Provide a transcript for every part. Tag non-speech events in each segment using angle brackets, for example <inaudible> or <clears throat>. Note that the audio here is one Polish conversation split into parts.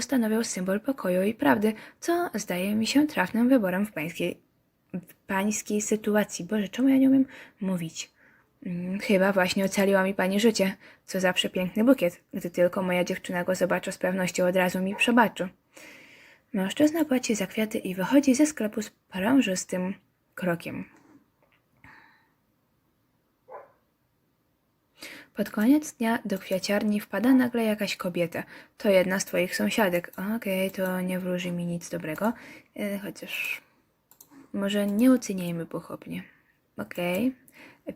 stanowią symbol pokoju i prawdy, co zdaje mi się trafnym wyborem w pańskiej, w pańskiej sytuacji. Boże, czemu ja nie umiem mówić? Mm, Chyba właśnie ocaliła mi pani życie. Co za przepiękny bukiet. Gdy tylko moja dziewczyna go zobaczy, z pewnością od razu mi przebaczy. Mężczyzna płaci za kwiaty i wychodzi ze sklepu z prężystym krokiem. Pod koniec dnia do kwiaciarni wpada nagle jakaś kobieta. To jedna z twoich sąsiadek. Okej, to nie wróży mi nic dobrego. E, chociaż może nie oceniajmy pochopnie. Okej.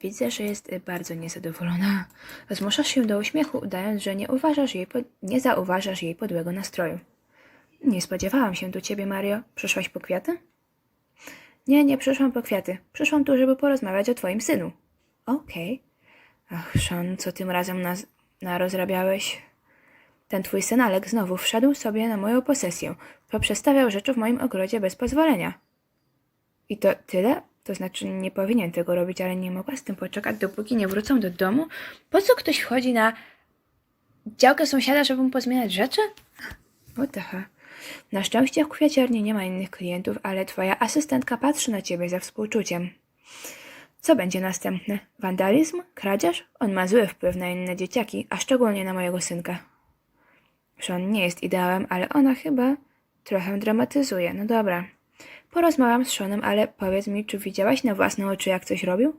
Widzę, że jest bardzo niezadowolona. Zmuszasz się do uśmiechu, udając, że nie, uważasz jej nie zauważasz jej podłego nastroju. Nie spodziewałam się tu ciebie, Mario. Przyszłaś po kwiaty? Nie, nie przyszłam po kwiaty. Przyszłam tu, żeby porozmawiać o twoim synu. Okej. Ach, Sean, co tym razem nas narozrabiałeś? Ten twój syn Alek znowu wszedł sobie na moją posesję. Poprzestawiał rzeczy w moim ogrodzie bez pozwolenia. I to tyle? To znaczy, nie powinien tego robić, ale nie mogła z tym poczekać, dopóki nie wrócą do domu? Po co ktoś wchodzi na działkę sąsiada, żeby mu pozmieniać rzeczy? Hell? Na szczęście w kwiaciarni nie ma innych klientów, ale twoja asystentka patrzy na ciebie ze współczuciem. Co będzie następne? Wandalizm? Kradzież? On ma zły wpływ na inne dzieciaki, a szczególnie na mojego synka. Sean nie jest ideałem, ale ona chyba trochę dramatyzuje. No dobra. Porozmawiam z Seanem, ale powiedz mi, czy widziałaś na własne oczy, jak coś robił?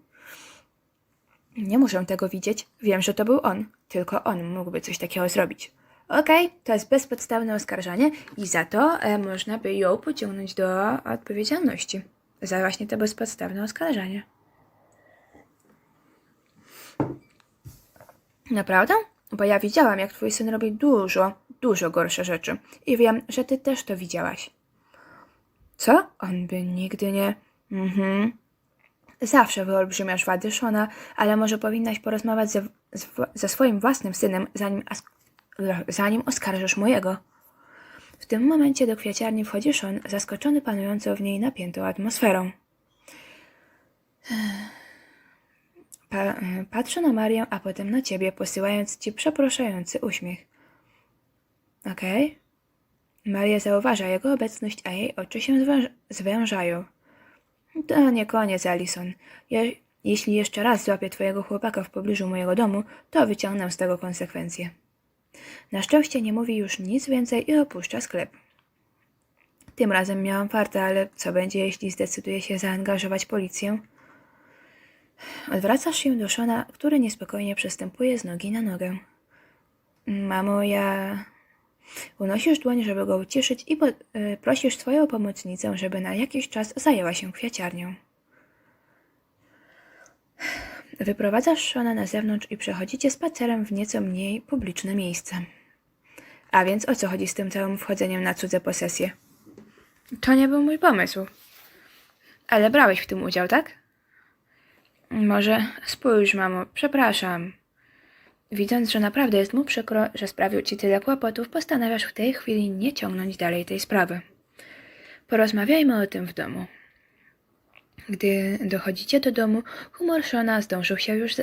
Nie muszę tego widzieć. Wiem, że to był on. Tylko on mógłby coś takiego zrobić. Okej, to jest bezpodstawne oskarżanie i za to e, można by ją pociągnąć do odpowiedzialności. Za właśnie to bezpodstawne oskarżanie. Naprawdę? Bo ja widziałam, jak twój syn robi dużo, dużo gorsze rzeczy. I wiem, że ty też to widziałaś. Co? On by nigdy nie... Mhm. Zawsze wyolbrzymiasz wady Shona, ale może powinnaś porozmawiać ze, z, ze swoim własnym synem, zanim, zanim oskarżysz mojego. W tym momencie do kwiaciarni wchodzi Sean, zaskoczony panującą w niej napiętą atmosferą. Pa, patrzy na Marię, a potem na ciebie, posyłając ci przepraszający uśmiech. Okej? Maria zauważa jego obecność, a jej oczy się zwęż- zwężają. To nie koniec, Alison. Je- jeśli jeszcze raz złapię twojego chłopaka w pobliżu mojego domu, to wyciągnę z tego konsekwencje. Na szczęście nie mówi już nic więcej i opuszcza sklep. Tym razem miałam fartę, ale co będzie, jeśli zdecyduje się zaangażować policję? Odwracasz się do Shona, który niespokojnie przestępuje z nogi na nogę. Mamo, ja... Unosisz dłoń, żeby go ucieszyć i po, y, prosisz swoją pomocnicę, żeby na jakiś czas zajęła się kwiaciarnią. Wyprowadzasz Shona na zewnątrz i przechodzicie spacerem w nieco mniej publiczne miejsce. A więc o co chodzi z tym całym wchodzeniem na cudze posesje? To nie był mój pomysł. Ale brałeś w tym udział, tak? Może spójrz, mamo, przepraszam. Widząc, że naprawdę jest mu przykro, że sprawił ci tyle kłopotów, postanawiasz w tej chwili nie ciągnąć dalej tej sprawy. Porozmawiajmy o tym w domu. Gdy dochodzicie do domu, humor Shona zdążył się już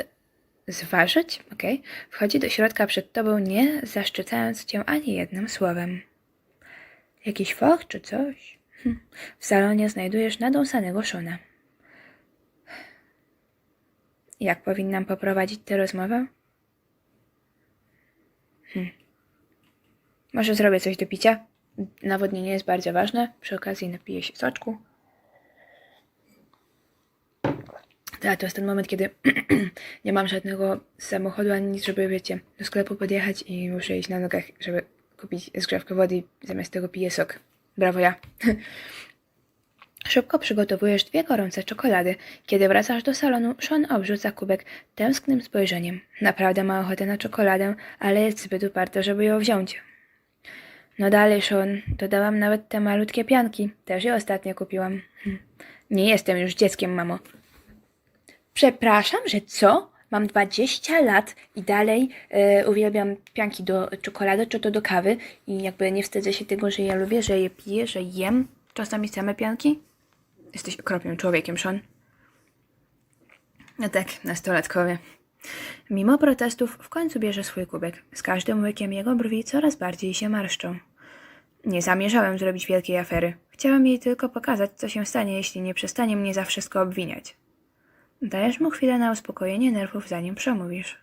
zważyć, okej? Wchodzi do środka przed tobą, nie zaszczycając cię ani jednym słowem. Jakiś foch czy coś? Hm. W salonie znajdujesz nadąsanego Shona. Jak powinnam poprowadzić tę rozmowę? Hmm. Może zrobię coś do picia? Nawodnienie jest bardzo ważne. Przy okazji napiję się soczku. Tak, to jest ten moment, kiedy <clears throat> nie mam żadnego samochodu ani nic, żeby, wiecie, do sklepu podjechać i muszę iść na nogach, żeby kupić zgrzewkę wody i zamiast tego piję sok. Brawo ja. <laughs> Szybko przygotowujesz dwie gorące czekolady. Kiedy wracasz do salonu, Sean obrzuca kubek tęsknym spojrzeniem. Naprawdę ma ochotę na czekoladę, ale jest zbyt uparty, żeby ją wziąć. No dalej, Sean. Dodałam nawet te malutkie pianki. Też je ostatnio kupiłam. Hm. Nie jestem już dzieckiem, mamo. Przepraszam, że co? Mam 20 lat i dalej e, uwielbiam pianki do czekolady czy to do kawy i jakby nie wstydzę się tego, że ja lubię, że je piję, że jem czasami same pianki. Jesteś okropnym człowiekiem, Sean. No tak, nastolatkowie. Mimo protestów w końcu bierze swój kubek. Z każdym łykiem jego brwi coraz bardziej się marszczą. Nie zamierzałem zrobić wielkiej afery. Chciałem jej tylko pokazać, co się stanie, jeśli nie przestanie mnie za wszystko obwiniać. Dajesz mu chwilę na uspokojenie nerwów, zanim przemówisz.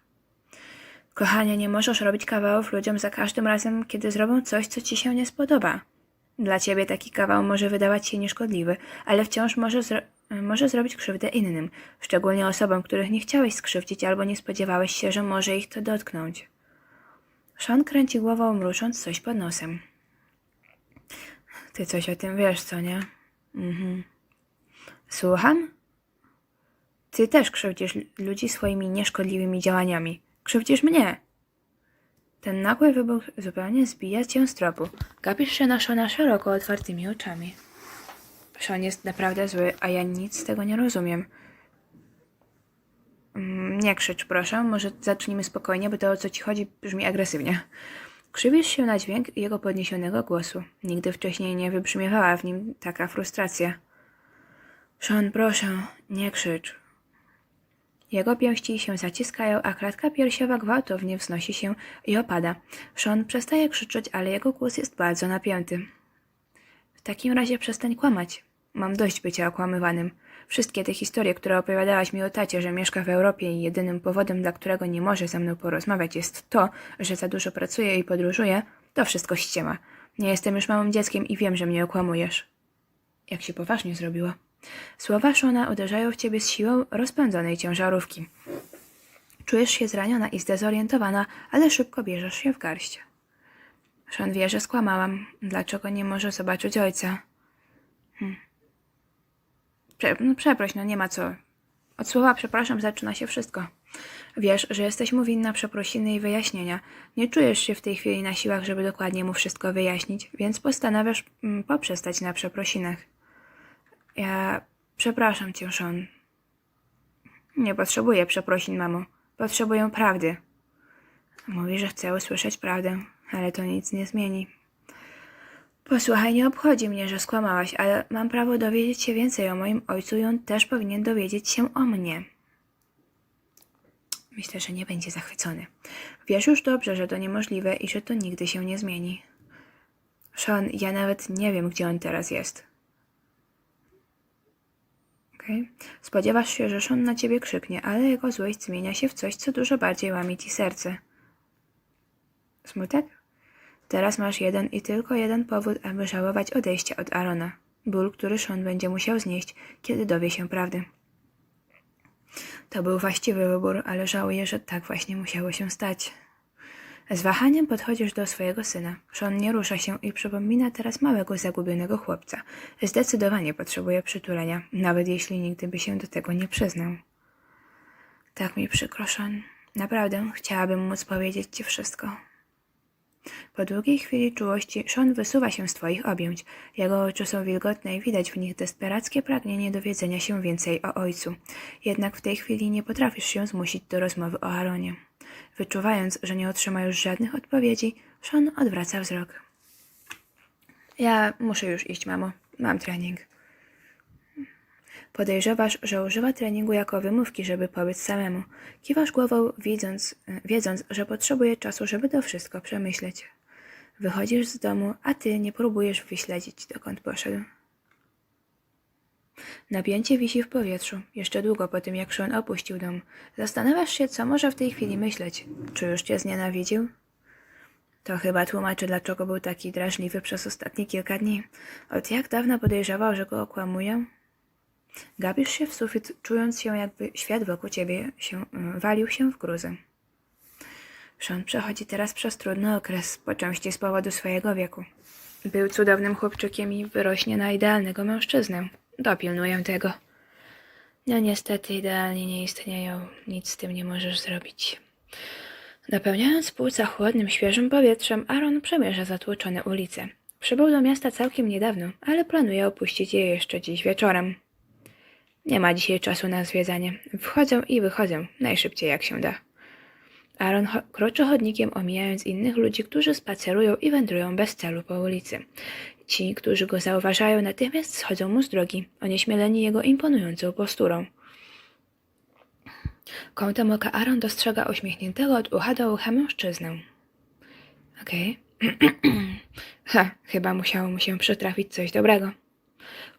Kochanie, nie możesz robić kawałów ludziom za każdym razem, kiedy zrobią coś, co ci się nie spodoba. Dla ciebie taki kawał może wydawać się nieszkodliwy, ale wciąż może, zro- może zrobić krzywdę innym, szczególnie osobom, których nie chciałeś skrzywdzić albo nie spodziewałeś się, że może ich to dotknąć. Sean kręci głową, mrucząc coś pod nosem. Ty coś o tym wiesz, co nie? Mhm. Słucham? Ty też krzywdzisz ludzi swoimi nieszkodliwymi działaniami. Krzywdzisz mnie. Ten nagły wybuch zupełnie zbija cię z tropu. Gapisz się na Shona szeroko otwartymi oczami. Sean jest naprawdę zły, a ja nic z tego nie rozumiem. Mm, Nie krzycz, proszę. Może zacznijmy spokojnie, bo to o co ci chodzi brzmi agresywnie. Krzywisz się na dźwięk jego podniesionego głosu. Nigdy wcześniej nie wybrzmiewała w nim taka frustracja. Sean, proszę, nie krzycz. Jego pięści się zaciskają, a klatka piersiowa gwałtownie wznosi się i opada. Sean przestaje krzyczeć, ale jego głos jest bardzo napięty. W takim razie przestań kłamać. Mam dość bycia okłamywanym. Wszystkie te historie, które opowiadałaś mi o tacie, że mieszka w Europie i jedynym powodem, dla którego nie może ze mną porozmawiać jest to, że za dużo pracuje i podróżuje, to wszystko ściema. Nie jestem już małym dzieckiem i wiem, że mnie okłamujesz. Jak się poważnie zrobiło. Słowa Szona uderzają w ciebie z siłą rozpędzonej ciężarówki. Czujesz się zraniona i zdezorientowana, ale szybko bierzesz się w garść. Sean wie, że skłamałam. Dlaczego nie może zobaczyć ojca? Hm. Prze- no, przeproś, no nie ma co. Od słowa przepraszam zaczyna się wszystko. Wiesz, że jesteś mu winna przeprosiny i wyjaśnienia. Nie czujesz się w tej chwili na siłach, żeby dokładnie mu wszystko wyjaśnić, więc postanawiasz mm, poprzestać na przeprosinach. Ja przepraszam cię, Sean. Nie potrzebuję przeprosin, mamo. Potrzebuję prawdy. Mówi, że chce usłyszeć prawdę, ale to nic nie zmieni. Posłuchaj, nie obchodzi mnie, że skłamałaś, ale mam prawo dowiedzieć się więcej o moim ojcu i on też powinien dowiedzieć się o mnie. Myślę, że nie będzie zachwycony. Wiesz już dobrze, że to niemożliwe i że to nigdy się nie zmieni. Sean, ja nawet nie wiem, gdzie on teraz jest. Okej. Spodziewasz się, że Sean na ciebie krzyknie, ale jego złość zmienia się w coś, co dużo bardziej łamie ci serce. Smutek? Teraz masz jeden i tylko jeden powód, aby żałować odejścia od Arona. Ból, który Sean będzie musiał znieść, kiedy dowie się prawdy. To był właściwy wybór, ale żałuję, że tak właśnie musiało się stać. Z wahaniem podchodzisz do swojego syna. Sean nie rusza się i przypomina teraz małego, zagubionego chłopca. Zdecydowanie potrzebuje przytulenia, nawet jeśli nigdy by się do tego nie przyznał. Tak mi przykro, Sean. Naprawdę chciałabym móc powiedzieć ci wszystko. Po długiej chwili czułości Sean wysuwa się z twoich objęć. Jego oczy są wilgotne i widać w nich desperackie pragnienie dowiedzenia się więcej o ojcu. Jednak w tej chwili nie potrafisz się zmusić do rozmowy o Aaronie. Wyczuwając, że nie otrzyma już żadnych odpowiedzi, Sean odwraca wzrok. Ja muszę już iść, mamo. Mam trening. Podejrzewasz, że używa treningu jako wymówki, żeby pobyć samemu. Kiwasz głową, widząc, wiedząc, że potrzebuje czasu, żeby to wszystko przemyśleć. Wychodzisz z domu, a ty nie próbujesz wyśledzić, dokąd poszedł. Napięcie wisi w powietrzu, jeszcze długo po tym, jak Sean opuścił dom. Zastanawiasz się, co może w tej chwili myśleć. Czy już cię znienawidził? To chyba tłumaczy, dlaczego był taki drażliwy przez ostatnie kilka dni. Od jak dawna podejrzewał, że go okłamuję? Gapisz się w sufit, czując się, jakby świat wokół ciebie się y, walił się w gruzę. Sean przechodzi teraz przez trudny okres, po części z powodu swojego wieku. Był cudownym chłopczykiem i wyrośnie na idealnego mężczyznę. Dopilnuję tego. No niestety idealnie nie istnieją, nic z tym nie możesz zrobić. Napełniając płuca chłodnym, świeżym powietrzem, Aaron przemierza zatłoczone ulice. Przybył do miasta całkiem niedawno, ale planuje opuścić je jeszcze dziś wieczorem. Nie ma dzisiaj czasu na zwiedzanie. Wchodzę i wychodzę, najszybciej jak się da. Aaron kroczy chodnikiem, omijając innych ludzi, którzy spacerują i wędrują bez celu po ulicy. Ci, którzy go zauważają, natychmiast schodzą mu z drogi, onieśmieleni jego imponującą posturą. Kątem oka Aaron dostrzega uśmiechniętego od ucha do ucha mężczyznę. Okej. <clears throat> ha, chyba musiało mu się przytrafić coś dobrego.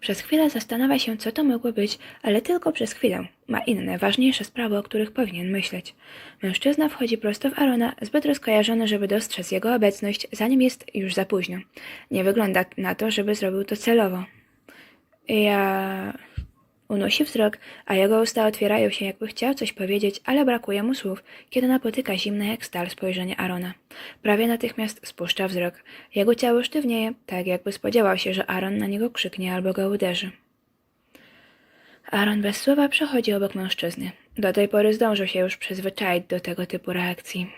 Przez chwilę zastanawia się, co to mogło być, ale tylko przez chwilę. Ma inne, ważniejsze sprawy, o których powinien myśleć. Mężczyzna wchodzi prosto w Arona, zbyt rozkojarzony, żeby dostrzec jego obecność, zanim jest już za późno. Nie wygląda na to, żeby zrobił to celowo. Ja... Unosi wzrok, a jego usta otwierają się, jakby chciał coś powiedzieć, ale brakuje mu słów, kiedy napotyka zimne jak stal spojrzenie Arona. Prawie natychmiast spuszcza wzrok. Jego ciało sztywnieje, tak jakby spodziewał się, że Aaron na niego krzyknie albo go uderzy. Aaron bez słowa przechodzi obok mężczyzny. Do tej pory zdążył się już przyzwyczaić do tego typu reakcji.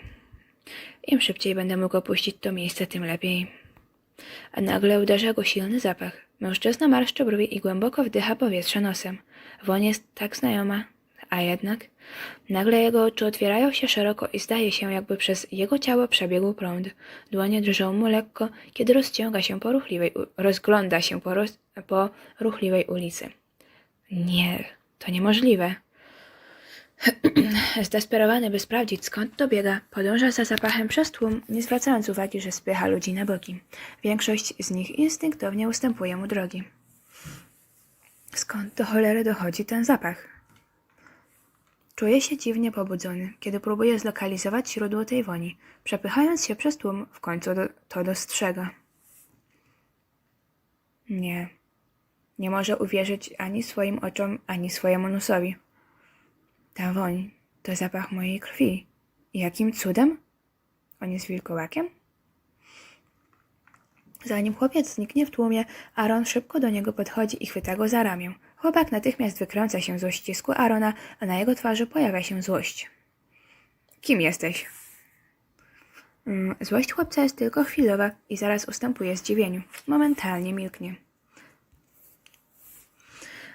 Im szybciej będę mógł opuścić to miejsce, tym lepiej. A nagle uderza go silny zapach. Mężczyzna marszczy brwi i głęboko wdycha powietrze nosem. Woń jest tak znajoma, a jednak... Nagle jego oczy otwierają się szeroko i zdaje się, jakby przez jego ciało przebiegł prąd. Dłonie drżą mu lekko, kiedy rozciąga się po ruchliwej, rozgląda się po, roz, po ruchliwej ulicy. Nie, to niemożliwe. <clears throat> Zdesperowany, by sprawdzić skąd to biega, podąża za zapachem przez tłum, nie zwracając uwagi, że spycha ludzi na boki. Większość z nich instynktownie ustępuje mu drogi. Skąd do cholery dochodzi ten zapach? Czuje się dziwnie pobudzony, kiedy próbuje zlokalizować źródło tej woni. Przepychając się przez tłum, w końcu do, to dostrzega. Nie. Nie może uwierzyć ani swoim oczom, ani swojemu nosowi. Ta woń to zapach mojej krwi. Jakim cudem? On jest wilkołakiem? Zanim chłopiec zniknie w tłumie, Aaron szybko do niego podchodzi i chwyta go za ramię. Chłopak natychmiast wykręca się z uścisku Arona, a na jego twarzy pojawia się złość. Kim jesteś? Mm, Złość chłopca jest tylko chwilowa i zaraz ustępuje zdziwieniu. Momentalnie milknie.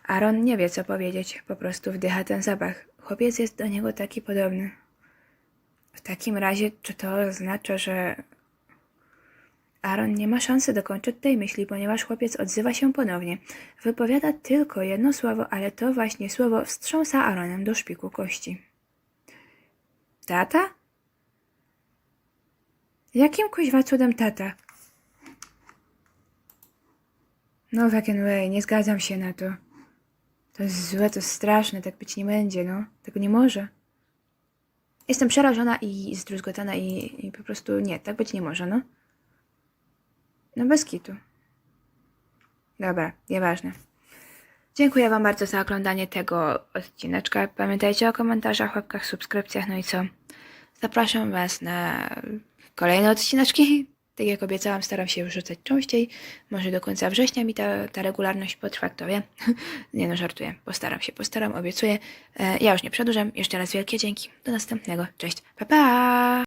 Aaron nie wie, co powiedzieć, po prostu wdycha ten zapach. Chłopiec jest do niego taki podobny. W takim razie, czy to oznacza, że Aaron nie ma szansy dokończyć tej myśli, ponieważ chłopiec odzywa się ponownie. Wypowiada tylko jedno słowo, ale to właśnie słowo wstrząsa Aaronem do szpiku kości. Tata? Jakim kuźwa cudem tata? No, way, nie zgadzam się na to. To jest złe, to jest straszne, tak być nie będzie, no. Tego nie może. Jestem przerażona i zdruzgotana i, i po prostu nie, tak być nie może, no. No bez kitu. Dobra, nieważne. Dziękuję Wam bardzo za oglądanie tego odcineczka. Pamiętajcie o komentarzach, łapkach, subskrypcjach, no i co? Zapraszam Was na kolejne odcineczki. Tak jak obiecałam, staram się już rzucać częściej. Może do końca września mi ta, ta regularność potrwa, kto wie. <laughs> nie no, żartuję. Postaram się, postaram, obiecuję. E, ja już nie przedłużam. Jeszcze raz wielkie dzięki. Do następnego. Cześć. Pa, pa!